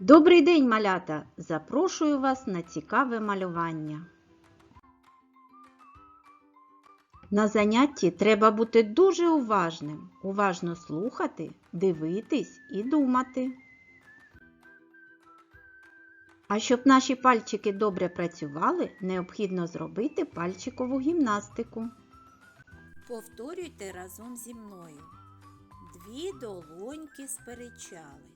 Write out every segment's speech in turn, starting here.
Добрий день, малята! Запрошую вас на цікаве малювання. На занятті треба бути дуже уважним, уважно слухати, дивитись і думати. А щоб наші пальчики добре працювали, необхідно зробити пальчикову гімнастику. Повторюйте разом зі мною. Дві долоньки сперечались.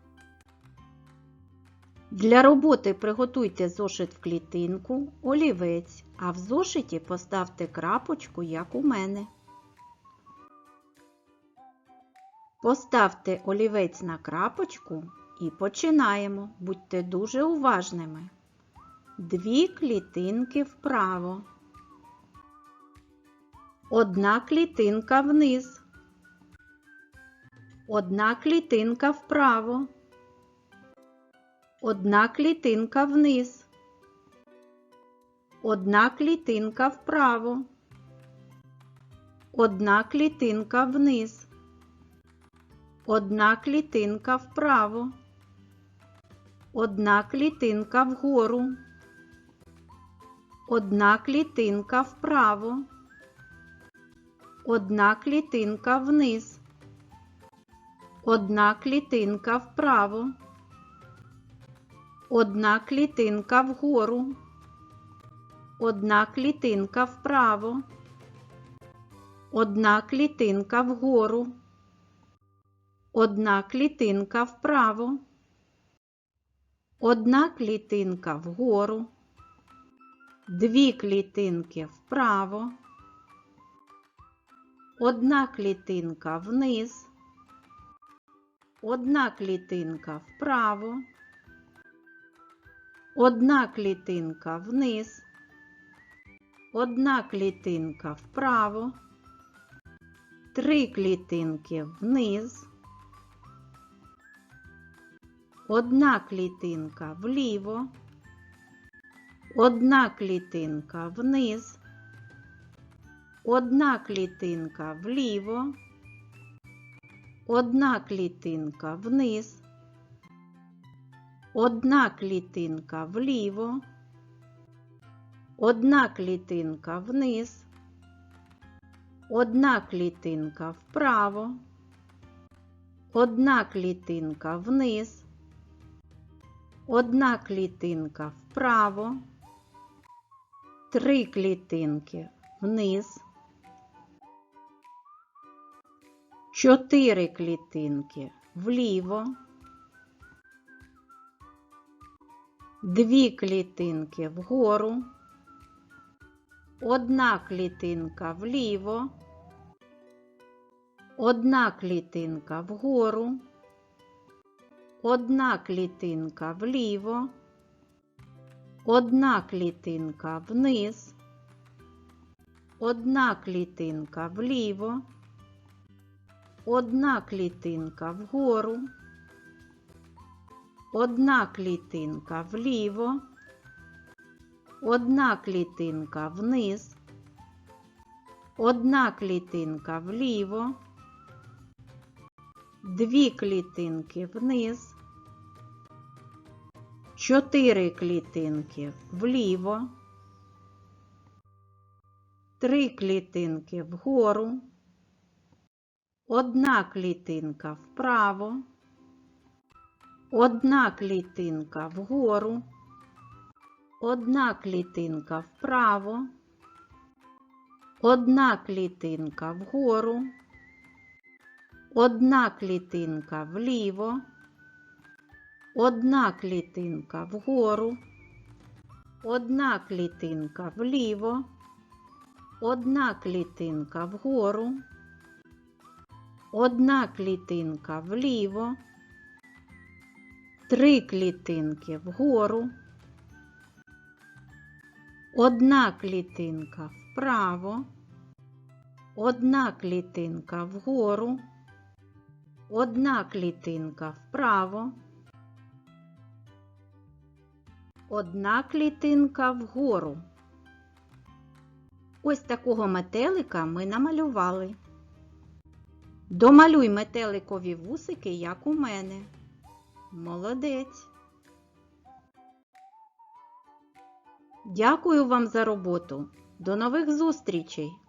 Для роботи приготуйте зошит в клітинку, олівець, а в зошиті поставте крапочку, як у мене. Поставте олівець на крапочку і починаємо. Будьте дуже уважними. Дві клітинки вправо. Одна клітинка вниз. Одна клітинка вправо. Одна клітинка вниз. Одна клітинка вправо. Одна клітинка вниз. Одна клітинка вправо. Одна клітинка вгору. Одна клітинка вправо. Одна клітинка вниз. Одна клітинка вправо. Одна клітинка вгору. Одна клітинка вправо. Одна клітинка вгору. Одна клітинка вправо. Одна клітинка вгору. Дві клітинки вправо. Одна клітинка вниз. Одна клітинка вправо. Одна клітинка вниз. Одна клітинка вправо. Три клітинки вниз. Одна клітинка вліво. Одна клітинка вниз. Одна клітинка вліво. Одна клітинка вниз. Одна клітинка вліво. Одна клітинка вниз. Одна клітинка вправо. Одна клітинка вниз. Одна клітинка вправо. Три клітинки вниз. Чотири клітинки вліво. Дві клітинки вгору. Одна клітинка вліво. Одна клітинка вгору. Одна клітинка вліво. Одна клітинка вниз. Одна клітинка вліво. Одна клітинка вгору. Одна клітинка вліво. Одна клітинка вниз. Одна клітинка вліво. Дві клітинки вниз. Чотири клітинки вліво. Три клітинки вгору. Одна клітинка вправо. Одна клітинка вгору. Одна клітинка вправо. Одна клітинка вгору. Одна клітинка вліво. Одна клітинка вгору. Одна клітинка вліво. Одна клітинка вгору. Одна клітинка вліво. Три клітинки вгору. Одна клітинка вправо, одна клітинка вгору, одна клітинка вправо, одна клітинка вгору. Ось такого метелика ми намалювали. Домалюй метеликові вусики, як у мене. Молодець. Дякую вам за роботу. До нових зустрічей!